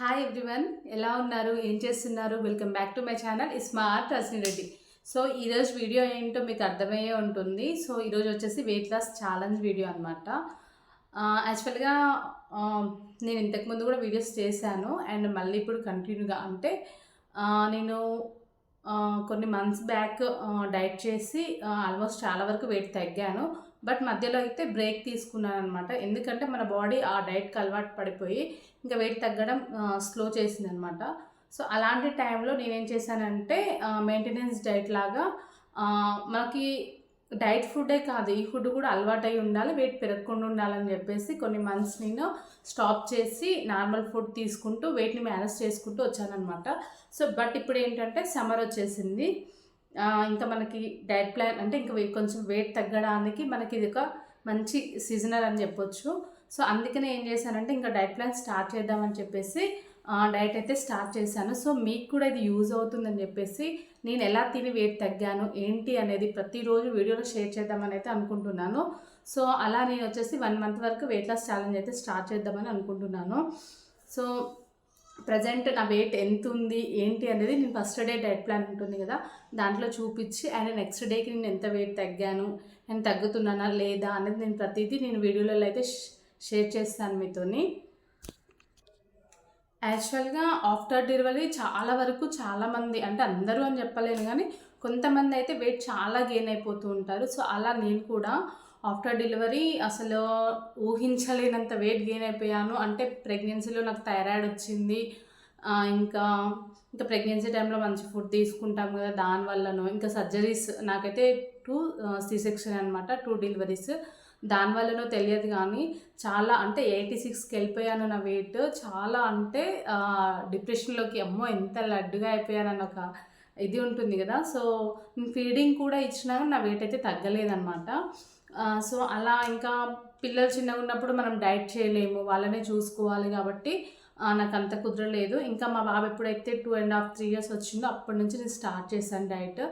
Hi everyone ఎలా ఉన్నారు? ఏం చేస్తున్నారు? Welcome back to my channel smart Rajani Reddy so ఈరోజు వీడియో ఏంటో మీకు అర్థమయ్యే ఉంటుంది. సో ఈరోజు వచ్చేసి వెయిట్ లాస్ ఛాలెంజ్ వీడియో అనమాట యాక్చువల్గా నేను ఇంతకుముందు కూడా వీడియోస్ చేశాను. అండ్ మళ్ళీ ఇప్పుడు కంటిన్యూగా అంటే నేను కొన్ని మంత్స్ బ్యాక్ డైట్ చేసి ఆల్మోస్ట్ చాలా వరకు వెయిట్ తగ్గాను. బట్ మధ్యలో అయితే బ్రేక్ తీసుకున్నాను అనమాట ఎందుకంటే మన బాడీ ఆ డైట్కి అలవాటు పడిపోయి ఇంకా వెయిట్ తగ్గడం స్లో చేసింది అనమాట సో అలాంటి టైంలో నేనేం చేశానంటే మెయింటెనెన్స్ డైట్ లాగా మనకి డైట్ ఫుడ్డే కాదు ఈ ఫుడ్ కూడా అలవాటై ఉండాలి వెయిట్ పెరగకుండా ఉండాలని చెప్పేసి కొన్ని మంత్స్ నేను స్టాప్ చేసి నార్మల్ ఫుడ్ తీసుకుంటూ వెయిట్ని మేనేజ్ చేసుకుంటూ వచ్చానమాట సో బట్ ఇప్పుడు ఏంటంటే సమ్మర్ వచ్చేసింది. ఇంకా మనకి డైట్ ప్లాన్ అంటే ఇంకా కొంచెం వెయిట్ తగ్గడానికి మనకి ఇది ఒక మంచి సీజనల్ అని చెప్పొచ్చు. సో అందుకనే ఏం చేశానంటే ఇంకా డైట్ ప్లాన్ స్టార్ట్ చేద్దామని చెప్పేసి డైట్ అయితే స్టార్ట్ చేశాను. సో మీకు కూడా ఇది యూజ్ అవుతుందని చెప్పేసి నేను ఎలా తిని వెయిట్ తగ్గాను ఏంటి అనేది ప్రతిరోజు వీడియోలో షేర్ చేద్దామని అయితే అనుకుంటున్నాను. సో అలా నేను వచ్చేసి వన్ మంత్ వరకు వెయిట్ లాస్ ఛాలెంజ్ అయితే స్టార్ట్ చేద్దామని అనుకుంటున్నాను. సో ప్రజెంట్ నా వెయిట్ ఎంత ఉంది ఏంటి అనేది నేను ఫస్ట్ డే డైట్ ప్లాన్ ఉంటుంది కదా దాంట్లో చూపించి అండ్ నెక్స్ట్ డేకి నేను ఎంత వెయిట్ తగ్గాను నేను తగ్గుతున్నానా లేదా అనేది నేను ప్రతిదీ నేను వీడియోలలో అయితే షేర్ చేస్తాను మీతోని. యాక్చువల్గా ఆఫ్టర్ డెలివరీ చాలా వరకు చాలామంది అంటే అందరూ అని చెప్పలేను కానీ కొంతమంది అయితే వెయిట్ చాలా గెయిన్ అయిపోతూ ఉంటారు. సో అలా నేను కూడా ఆఫ్టర్ డెలివరీ అసలు ఊహించలేనంత వెయిట్ గెయిన్ అయిపోయాను. అంటే ప్రెగ్నెన్సీలో నాకు థైరాయిడ్ వచ్చింది. ఇంకా ఇంకా ప్రెగ్నెన్సీ టైంలో మంచి ఫుడ్ తీసుకుంటాం కదా దానివల్లనో ఇంకా సర్జరీస్ నాకైతే టూ సి సెక్షన్ అనమాట టూ డెలివరీస్ దానివల్లనో తెలియదు కానీ చాలా అంటే ఎయిటీ సిక్స్కి వెళ్ళిపోయాను నా వెయిట్ చాలా అంటే డిప్రెషన్లోకి అమ్మో ఎంత లడ్డుగా అయిపోయానని ఒక ఇది ఉంటుంది కదా. సో నేను ఫీడింగ్ కూడా ఇచ్చినా నా వెయిట్ అయితే తగ్గలేదన్నమాట. సో అలా ఇంకా పిల్లలు చిన్నగా ఉన్నప్పుడు మనం డైట్ చేయలేము వాళ్ళనే చూసుకోవాలి కాబట్టి నాకు అంత కుదరలేదు. ఇంకా మా బాబు ఎప్పుడైతే two and half three years వచ్చిందో అప్పటి నుంచి నేను స్టార్ట్ చేశాను డైట్.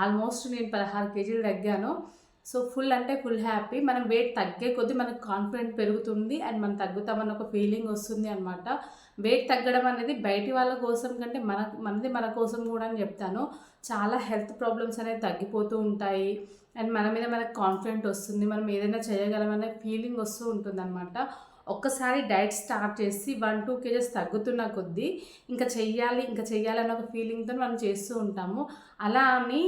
ఆల్మోస్ట్ నేను పదహారు కేజీలు తగ్గాను. సో ఫుల్ అంటే ఫుల్ హ్యాపీ. మనం వెయిట్ తగ్గే కొద్దీ మనకు కాన్ఫిడెంట్ పెరుగుతుంది అండ్ మనం తగ్గుతామన్న ఒక ఫీలింగ్ వస్తుంది అనమాట వెయిట్ తగ్గడం అనేది బయటి వాళ్ళ కోసం కంటే మన మనది మన కోసం కూడా అని చెప్తాను. చాలా హెల్త్ ప్రాబ్లమ్స్ అనేవి తగ్గిపోతూ ఉంటాయి. అండ్ మన మీద మనకు కాన్ఫిడెంట్ వస్తుంది మనం ఏదైనా చేయగలమనే ఫీలింగ్ వస్తూ ఉంటుంది ఒక్కసారి డైట్ స్టార్ట్ చేసి వన్ టూ కేజెస్ తగ్గుతున్న కొద్దీ ఇంకా చెయ్యాలి ఇంకా చెయ్యాలన్న ఒక ఫీలింగ్తో మనం చేస్తూ ఉంటాము. అలా అని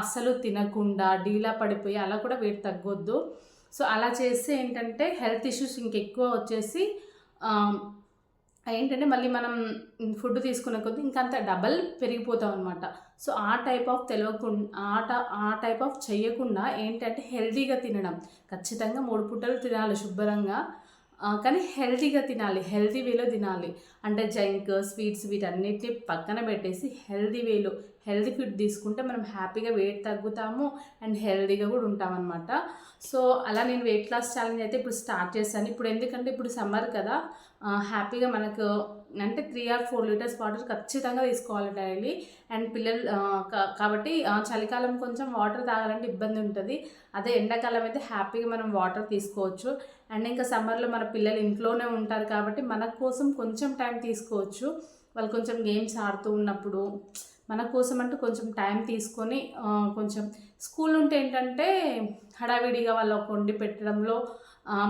అస్సలు తినకుండా డీలా పడిపోయి అలా కూడా వెయిట్ తగ్గొద్దు. సో అలా చేస్తే ఏంటంటే హెల్త్ ఇష్యూస్ ఇంకెక్కువ వచ్చేసి ఏంటంటే మళ్ళీ మనం ఫుడ్ తీసుకునే కొద్దీ ఇంకంత డబల్ పెరిగిపోతాం అనమాట సో ఆ టైప్ ఆఫ్ తెలియకుండా ఆ ఆ టైప్ ఆఫ్ చేయకుండా ఏంటంటే హెల్తీగా తినడం. ఖచ్చితంగా మూడు పూటలు తినాలి శుభ్రంగా. కానీ హెల్తీగా తినాలి హెల్తీ వేలో తినాలి. అంటే జంక్ స్వీట్స్ వీటన్నిటిని పక్కన పెట్టేసి హెల్తీ వేలో హెల్తీ ఫుడ్ తీసుకుంటే మనం హ్యాపీగా వెయిట్ తగ్గుతాము అండ్ హెల్తీగా కూడా ఉంటామన్నమాట. సో అలా నేను వెయిట్ లాస్ ఛాలెంజ్ అయితే ఇప్పుడు స్టార్ట్ చేశాను. ఇప్పుడు ఎందుకంటే ఇప్పుడు సమ్మర్ కదా హ్యాపీగా మనకు అంటే three or four litres water ఖచ్చితంగా తీసుకోవాలి డైలీ అండ్ పిల్లలు కాబట్టి చలికాలం కొంచెం వాటర్ తాగాలంటే ఇబ్బంది ఉంటుంది. అదే ఎండాకాలం అయితే హ్యాపీగా మనం వాటర్ తీసుకోవచ్చు. అండ్ ఇంకా సమ్మర్లో మన పిల్లలు ఇంట్లోనే ఉంటారు కాబట్టి మన కోసం కొంచెం టైం తీసుకోవచ్చు. వాళ్ళు కొంచెం గేమ్స్ ఆడుతూ ఉన్నప్పుడు మన కోసం అంటూ కొంచెం టైం తీసుకొని కొంచెం స్కూల్ ఉంటే ఏంటంటే హడావిడిగా వాళ్ళకి వండి పెట్టడంలో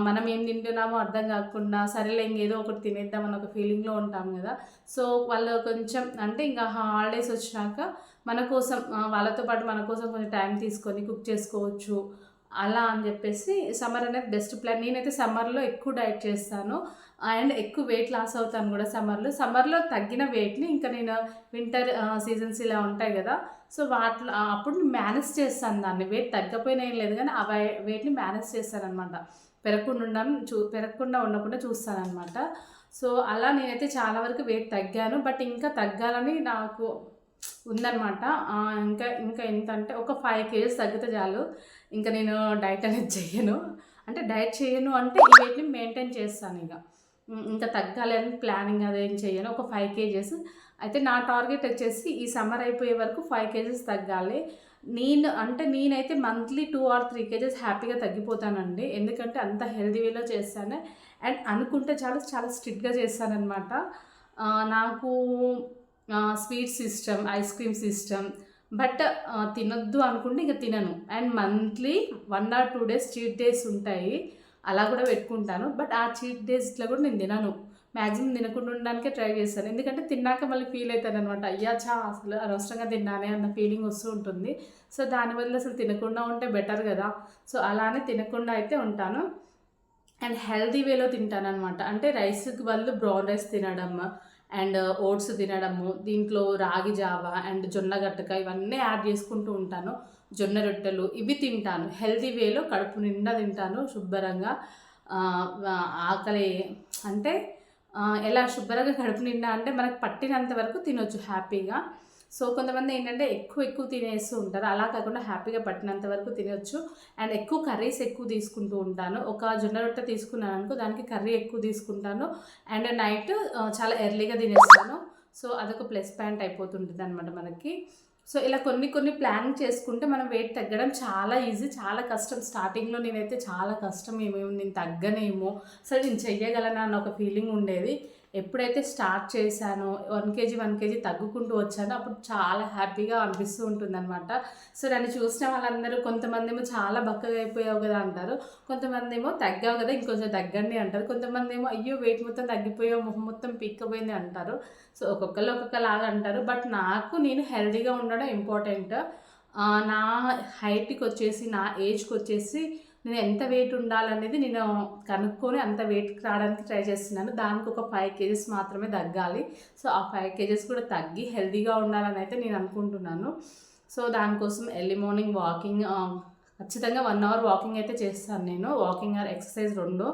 మనం ఏం తింటున్నామో అర్థం కాకుండా సరేలే ఇంకేదో ఒకటి తినేద్దాం అన్న ఒక ఫీలింగ్లో ఉంటాం కదా. సో వాళ్ళు కొంచెం అంటే ఇంకా హాలిడేస్ వచ్చినాక మన కోసం వాళ్ళతో పాటు మన కోసం కొంచెం టైం తీసుకొని కుక్ చేసుకోవచ్చు. అలా అని చెప్పేసి సమ్మర్ అనేది బెస్ట్ ప్లాన్. నేనైతే సమ్మర్లో ఎక్కువ డైట్ చేస్తాను. అండ్ ఎక్కువ వెయిట్ లాస్ అవుతాను కూడా సమ్మర్లో. సమ్మర్లో తగ్గిన వెయిట్ని ఇంకా నేను వింటర్ సీజన్స్ ఇలా ఉంటాయి కదా సో వాటిలో అప్పుడు మేనేజ్ చేస్తాను దాన్ని. వెయిట్ తగ్గపోయినా ఏం లేదు కానీ ఆ వెయిట్ని మేనేజ్ చేస్తాను అనమాట పెరగకుండా ఉండను చూ పెరగకుండా ఉండకుండా చూస్తాను అనమాట సో అలా నేనైతే చాలా వరకు వెయిట్ తగ్గాను. బట్ ఇంకా తగ్గాలని నాకు ఉందనమాట ఇంకా ఇంకా ఎంత అంటే ఒక ఫైవ్ కేజెస్ తగ్గితే చాలు. ఇంకా నేను డైట్ అనేది చేయను అంటే డైట్ చేయను అంటే ఈ వెయిట్ని మెయింటైన్ చేస్తాను ఇక. ఇంకా తగ్గాలి అని ప్లానింగ్ అదేం చేయను ఒక ఫైవ్ కేజెస్. అయితే నా టార్గెట్ వచ్చేసి ఈ సమ్మర్ అయిపోయే వరకు ఫైవ్ కేజెస్ తగ్గాలి. నేను అంటే నేనైతే monthly two or three kgs హ్యాపీగా తగ్గిపోతానండి. ఎందుకంటే అంత హెల్దీ వేలో చేస్తాను. అండ్ అనుకుంటే చాలా చాలా స్ట్రిక్ట్గా చేస్తానన్నమాట. నాకు sweets system ice creams system. But తినొద్దు అనుకుంటే ఇంకా తినను. And monthly one or two days cheat days ఉంటాయి. అలా కూడా పెట్టుకుంటాను. బట్ ఆ చీట్ డేస్లో కూడా నేను తినను. మ్యాక్సిమం తినకుండా ఉండడానికే ట్రై చేస్తాను. ఎందుకంటే తిన్నాక మళ్ళీ ఫీల్ అవుతాను అనమాట అయ్యా చా అసలు అనవసరంగా తిన్నానే అన్న ఫీలింగ్ వస్తూ ఉంటుంది. సో దానివల్ల అసలు తినకుండా ఉంటే బెటర్ కదా. సో అలానే తినకుండా అయితే ఉంటాను. అండ్ హెల్తీ వేలో తింటాను అనమాట అంటే రైస్కి బదులు బ్రౌన్ రైస్ తినడం అండ్ ఓట్స్ తినడము దీంట్లో రాగి జావ అండ్ జొన్న గట్టక ఇవన్నీ యాడ్ చేసుకుంటూ ఉంటాను. జొన్న రొట్టెలు ఇవి తింటాను. హెల్తీ వేలో కడుపు నిండా తింటాను శుభ్రంగా. ఆకలి అంటే ఎలా శుభ్రంగా కడుపు నిండా అంటే మనకు పట్టినంత వరకు తినొచ్చు హ్యాపీగా. సో కొంతమంది ఏంటంటే ఎక్కువ ఎక్కువ తినేస్తూ ఉంటారు. అలా కాకుండా హ్యాపీగా పట్టినంత వరకు తినొచ్చు. అండ్ ఎక్కువ కర్రీస్ ఎక్కువ తీసుకుంటూ ఉంటాను. ఒక జొన్న రొట్టె తీసుకున్నాను అనుకో దానికి కర్రీ ఎక్కువ తీసుకుంటాను. అండ్ నైట్ చాలా ఎర్లీగా తినేస్తాను. సో అదొక ప్లస్ పాయింట్ అయిపోతుంటుంది అనమాట మనకి. సో ఇలా కొన్ని కొన్ని ప్లాన్ చేసుకుంటే మనం వెయిట్ తగ్గడం చాలా ఈజీ చాలా కష్టం. స్టార్టింగ్లో నేనైతే చాలా కష్టం. ఏమేమి నేను తగ్గనేమో అసలు నేను చెయ్యగలనా అన్న ఒక ఫీలింగ్ ఉండేది. ఎప్పుడైతే స్టార్ట్ చేశానో వన్ కేజీ వన్ కేజీ తగ్గుకుంటూ వచ్చానో అప్పుడు చాలా హ్యాపీగా అనిపిస్తూ ఉంటుందన్నమాట. సో నన్ను చూసిన వాళ్ళందరూ కొంతమంది ఏమో చాలా బక్కగా అయిపోయావు కదా అంటారు. కొంతమంది ఏమో తగ్గావు కదా ఇంకొంచెం తగ్గండి అంటారు. కొంతమంది ఏమో అయ్యో వెయిట్ మొత్తం తగ్గిపోయావు మొహం మొత్తం పీక్కపోయింది అంటారు. సో ఒక్కొక్కరు ఒక్కొక్కలాగా అంటారు. బట్ నాకు నేను హెల్దీగా ఉండడం ఇంపార్టెంట్. నా హైట్కి వచ్చేసి నా ఏజ్కి వచ్చేసి నేను ఎంత వెయిట్ ఉండాలనేది నేను కనుక్కొని అంత వెయిట్ రావడానికి ట్రై చేస్తున్నాను. దానికి ఒక ఫైవ్ కేజెస్ మాత్రమే తగ్గాలి. సో ఆ ఫైవ్ కేజెస్ కూడా తగ్గి హెల్తీగా ఉండాలని అయితే నేను అనుకుంటున్నాను. సో దానికోసం ఎర్లీ మార్నింగ్ వాకింగ్ ఖచ్చితంగా వన్ అవర్ వాకింగ్ అయితే చేస్తాను నేను. వాకింగ్ ఆర్ ఎక్సర్సైజ్ రెండు.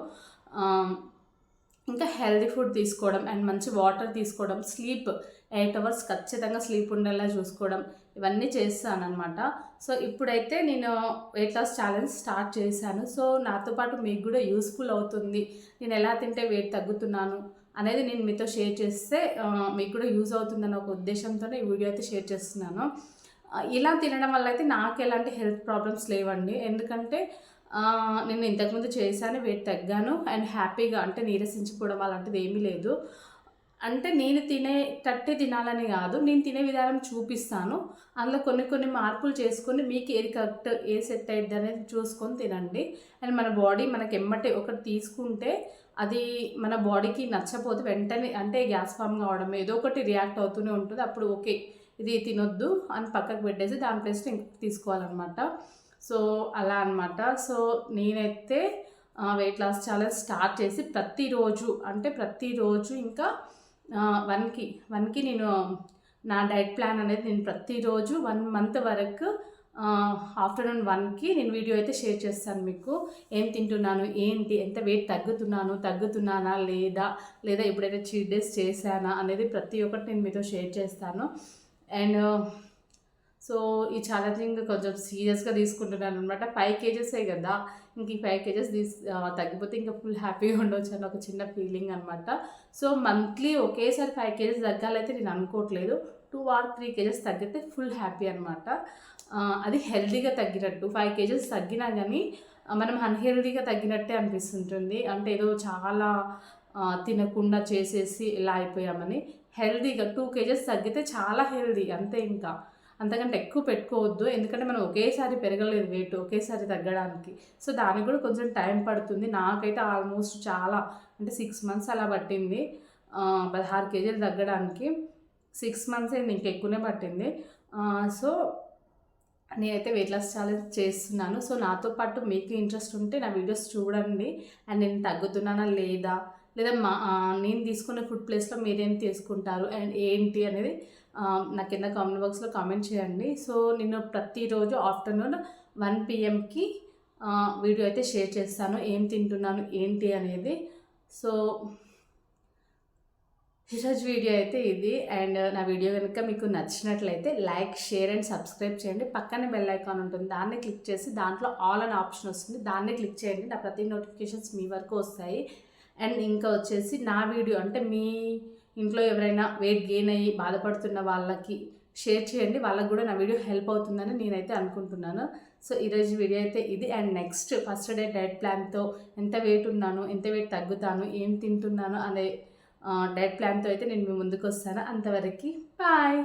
ఇంకా హెల్దీ ఫుడ్ తీసుకోవడం అండ్ మంచి వాటర్ తీసుకోవడం స్లీప్ ఎయిట్ అవర్స్ ఖచ్చితంగా స్లీప్ ఉండేలా చూసుకోవడం ఇవన్నీ చేస్తాను అనమాట సో ఇప్పుడైతే నేను వెయిట్ లాస్ ఛాలెంజ్ స్టార్ట్ చేశాను. సో నాతో పాటు మీకు కూడా యూస్ఫుల్ అవుతుంది. నేను ఎలా తింటే వెయిట్ తగ్గుతున్నాను అనేది నేను మీతో షేర్ చేస్తే మీకు కూడా యూజ్ అవుతుందన్న ఒక ఉద్దేశంతోనే ఈ వీడియో అయితే షేర్ చేస్తున్నాను. ఇలా తినడం వల్ల అయితే నాకు ఎలాంటి హెల్త్ ప్రాబ్లమ్స్ లేవండి. ఎందుకంటే నేను ఇంతకుముందు చేశాను వెయిట్ తగ్గాను అండ్ హ్యాపీగా అంటే నీరసించుకోవడం అలాంటిది ఏమీ లేదు. అంటే నేను తినే తినేటట్టే తినాలని కాదు నేను తినే విధానం చూపిస్తాను. అందులో కొన్ని కొన్ని మార్పులు చేసుకొని మీకు ఏది కరెక్ట్ ఏ సెట్ అయ్యిద్ది అనేది చూసుకొని తినండి. అండ్ మన బాడీ మనకి ఎమ్మటే ఒకటి తీసుకుంటే అది మన బాడీకి నచ్చపోతే వెంటనే అంటే గ్యాస్ ఫామ్ కావడం ఏదో ఒకటి రియాక్ట్ అవుతూనే ఉంటుంది. అప్పుడు ఓకే ఇది తినొద్దు అని పక్కకు పెట్టేసి దాని ప్లేస్ ఇంకొకటి తీసుకోవాలన్నమాట. సో అలా అన్నమాట. సో నేనైతే వెయిట్ లాస్ ఛాలెంజ్ స్టార్ట్ చేసి ప్రతిరోజు అంటే ప్రతిరోజు ఇంకా వన్కి వన్కి నేను నా డైట్ ప్లాన్ అనేది నేను ప్రతిరోజు వన్ మంత్ వరకు ఆఫ్టర్నూన్ వన్కి నేను వీడియో అయితే షేర్ చేస్తాను మీకు. ఏం తింటున్నాను ఏంటి ఎంత వెయిట్ తగ్గుతున్నాను తగ్గుతున్నానా లేదా లేదా ఎప్పుడైతే చీట్ డేస్ చేశానా అనేది ప్రతి ఒక్కటి నేను మీతో షేర్ చేస్తాను. అండ్ సో ఈ ఛాలెంజింగ్ కొంచెం సీరియస్గా తీసుకుంటున్నాను అనమాట ఫైవ్ కేజెసే కదా. ఇంక ఈ ఫైవ్ కేజెస్ తీస్ తగ్గిపోతే ఇంకా ఫుల్ హ్యాపీగా ఉండొచ్చు అని ఒక చిన్న ఫీలింగ్ అనమాట సో మంత్లీ ఒకేసారి ఫైవ్ కేజెస్ తగ్గాలైతే నేను అనుకోవట్లేదు. టూ ఆర్ త్రీ కేజెస్ తగ్గితే ఫుల్ హ్యాపీ అనమాట అది హెల్దీగా తగ్గినట్టు. ఫైవ్ కేజెస్ తగ్గినా కానీ మనం అన్హెల్దీగా తగ్గినట్టే అనిపిస్తుంటుంది. అంటే ఏదో చాలా తినకుండా చేసేసి ఇలా అయిపోయామని. హెల్దీగా టూ కేజెస్ తగ్గితే చాలా హెల్దీ అంతే ఇంకా. అంతకంటే ఎక్కువ పెట్టుకోవద్దు. ఎందుకంటే మనం ఒకేసారి పెరగలేదు వెయిట్ ఒకేసారి తగ్గడానికి. సో దానికి కూడా కొంచెం టైం పడుతుంది. నాకైతే ఆల్మోస్ట్ చాలా అంటే సిక్స్ మంత్స్ అలా పట్టింది. పదహారు కేజీలు తగ్గడానికి. సిక్స్ మంత్స్ అయింది ఇంకా ఎక్కువనే పట్టింది. సో నేనైతే వెయిట్ లాస్ ఛాలెంజ్ చేస్తున్నాను. సో నాతో పాటు మీకు ఇంట్రెస్ట్ ఉంటే నా వీడియోస్ చూడండి. అండ్ నేను తగ్గుతున్నానా లేదా? లేదా మా నేను తీసుకునే ఫుడ్ ప్లేస్లో మీరేం తీసుకుంటారు? అండ్ ఏంటి అనేది నా కింద కామెంట్ బాక్స్లో కామెంట్ చేయండి. సో నేను ప్రతిరోజు ఆఫ్టర్నూన్ వన్ పిఎంకి వీడియో అయితే షేర్ చేస్తాను. ఏం తింటున్నాను ఏంటి అనేది. సో ఈరోజు వీడియో అయితే ఇది. అండ్ నా వీడియో కనుక మీకు నచ్చినట్లయితే లైక్ షేర్ అండ్ సబ్స్క్రైబ్ చేయండి. పక్కనే బెల్ ఐకాన్ ఉంటుంది. దాన్ని క్లిక్ చేసి దాంట్లో ఆల్ అని ఆప్షన్ వస్తుంది. దాన్ని క్లిక్ చేయండి. నా ప్రతి నోటిఫికేషన్స్ మీ వరకు వస్తాయి. అండ్ ఇంకా వచ్చేసి నా వీడియో అంటే మీ ఇంట్లో ఎవరైనా వెయిట్ గెయిన్ అయ్యి బాధపడుతున్న వాళ్ళకి షేర్ చేయండి. వాళ్ళకి కూడా నా వీడియో హెల్ప్ అవుతుందని నేనైతే అనుకుంటున్నాను. సో ఈరోజు వీడియో అయితే ఇది. And next first day diet ప్లాన్తో ఎంత వెయిట్ ఉన్నాను ఎంత వెయిట్ తగ్గుతాను ఏం తింటున్నాను అనే డైట్ ప్లాన్తో అయితే నేను మీ ముందుకు వస్తాను. అంతవరకు బాయ్